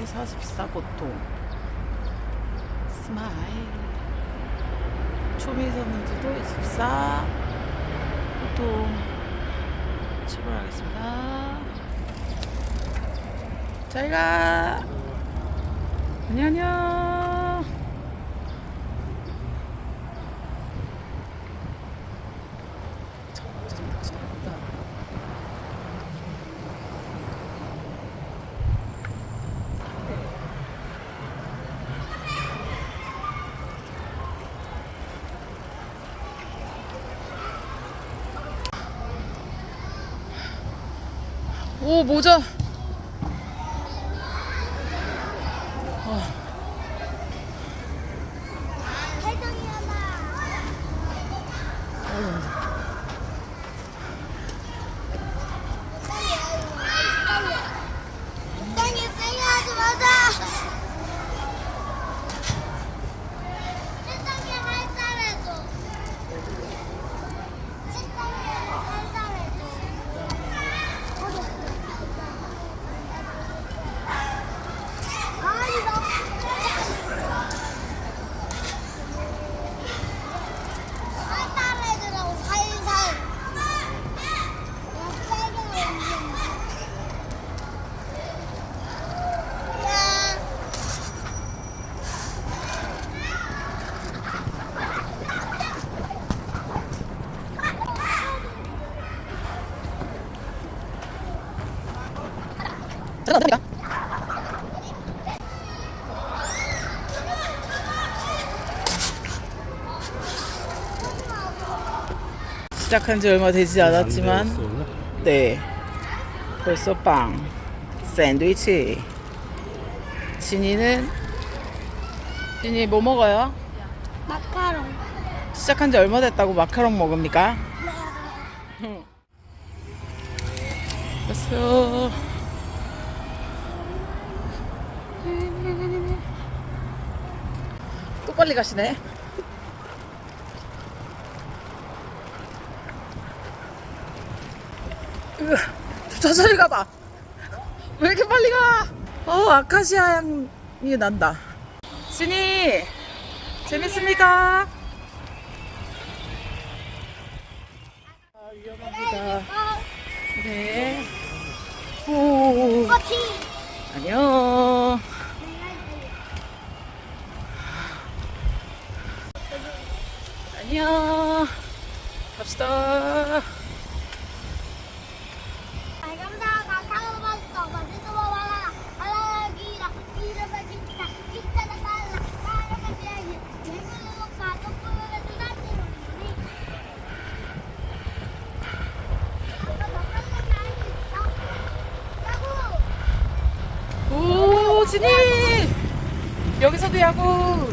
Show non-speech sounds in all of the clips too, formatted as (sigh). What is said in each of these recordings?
제44 고통. 스마일. 초미선 문제도 24 고통. 출발하겠습니다. 잘가 안녕 안녕 오 모자. 어, 땅에 세게하지 마자. 세상에 할살해줘. 세상에 할살해줘. 아니 나. 살살해주라고 살살. 야 세게 움직여. 야. 잠깐 시작한 지 얼마 되지 않았지만 네. 벌써 빵. 샌드위치. 진이는? 진이 뭐 먹어요? 마카롱. 시작한 지 얼마 됐다고 마카롱 먹습니까? 왔어 (laughs) 빨리 가시네 으, 천천히 가봐 왜 이렇게 빨리 가? 어 아카시아 향이 난다 진이 재밌습니까? 아, 위험합니다 네 오, 꼬치. 안녕 안녕. 갑시다. 오 진이! 여기서도 야구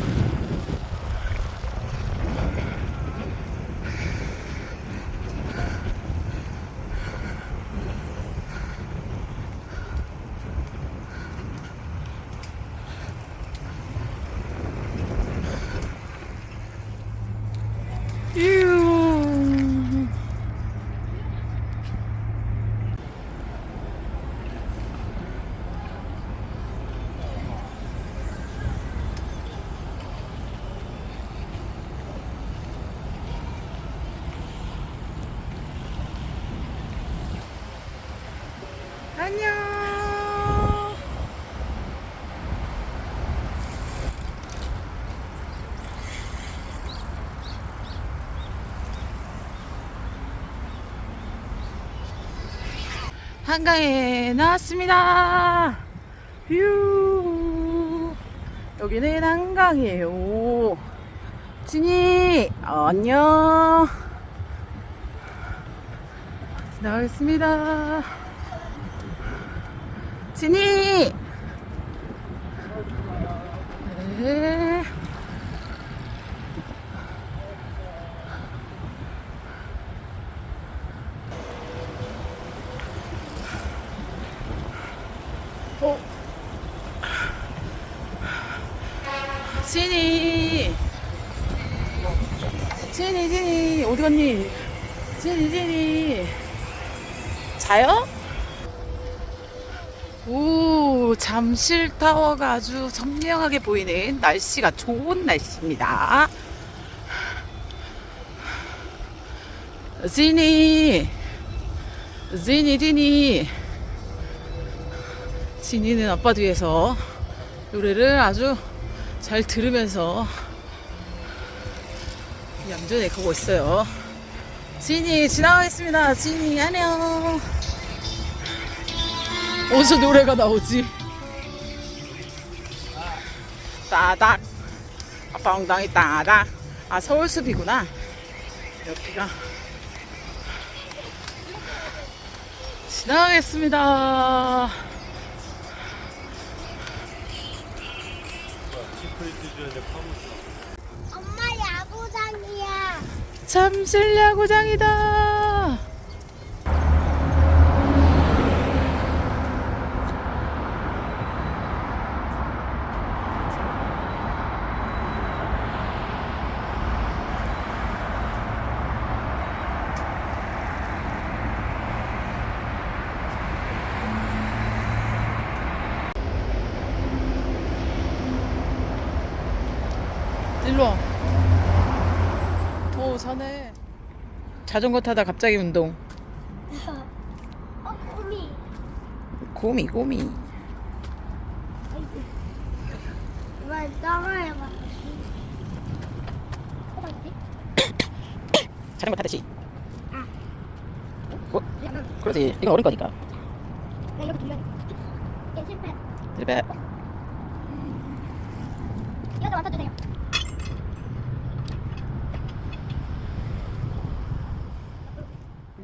유. 안녕. 한강에 나왔습니다. 휴. 여기는 한강이에요. 진이, 안녕. 나가겠습니다. 진이! 네. 어? 진이! 진이, 진이, 어디 갔니? 진이, 진이. 자요? 오, 잠실 타워가 아주 선명하게 보이는 날씨가 좋은 날씨입니다. 지니, 지니, 지니. 지니는 아빠 뒤에서 노래를 아주 잘 들으면서 얌전히 가고 있어요. 지니, 지나가겠습니다. 지니, 안녕. 어디서 노래가 나오지? 따닥 아빠 엉덩이 따닥 아 서울숲이구나 여기가 지나가겠습니다 엄마 야구장이야. 잠실 야구장이다 일로 와. 오, 사네. 자전거 타다 갑자기 운동. 어, 고미. 고미, 고미. 이번 떠나해봐. 자전거 타듯이. 아. 어? 그러지. 이거 어른 거니까. 나 이렇게 돌려. 얘 실패. 집에. 이거 좀 맞춰주세요.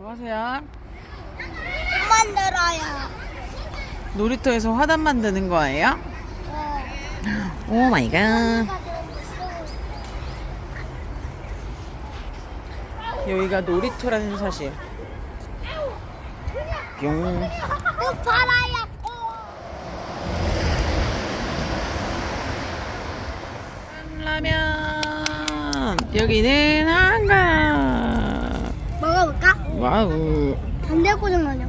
뭐 하세요? 만들어요. 놀이터에서 화단 만드는 거예요? 네. 오 마이 갓. 여기가 놀이터라는 사실. 뿅. 또 팔아요. 라면. 여기는 한강. 와우. 반대 고정 아니야?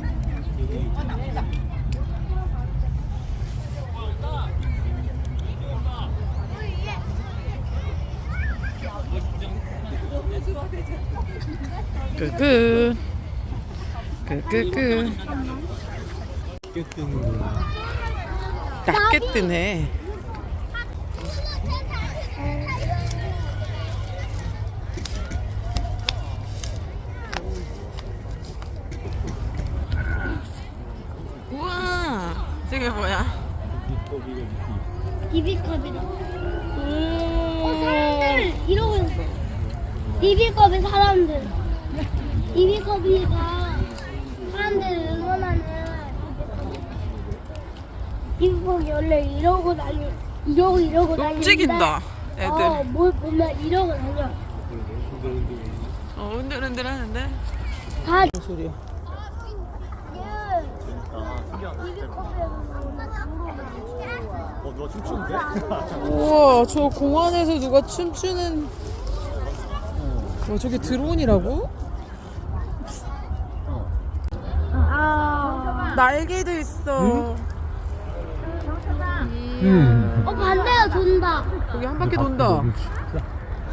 끄끄. 끄 끄끄. 낮게 뜨네. 저게 뭐야? 비비컵이다. 어, 오. 사람들 이러고 있어. 비비컵이 사람들. 비비컵이가 사람들을 응원하는 비비컵이 원래 이러고 다니, 이러고 이러고 다니는데 움직인다. 애들. 어, 뭘 보면 이러고 다녀. 어, 흔들흔들 하는데. 다 소리야? 어, 누가 춤추는데? 우와, 저 공원에서 누가 춤추는. 와, 저게 드론이라고? 아. 날개도 있어. 음. 어 반대로 돈다. 여기 한 바퀴 돈다.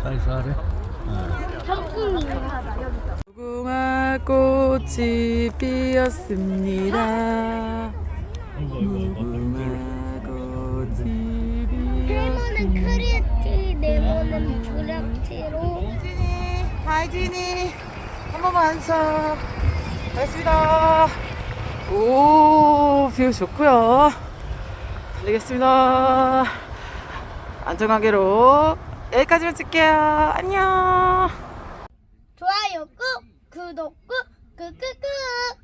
쌀쌀해? 정품이. 무궁화 꽃이 피었습니다. 무궁화 네모는 브렉티로. 하이 진이 한 번만 안서 알겠습니다. 오뷰 좋고요. 달리겠습니다. 안전하게로 여기까지만 찍게요. 안녕. 좋아요 꾹, 구독 꾹, 끄끄끄.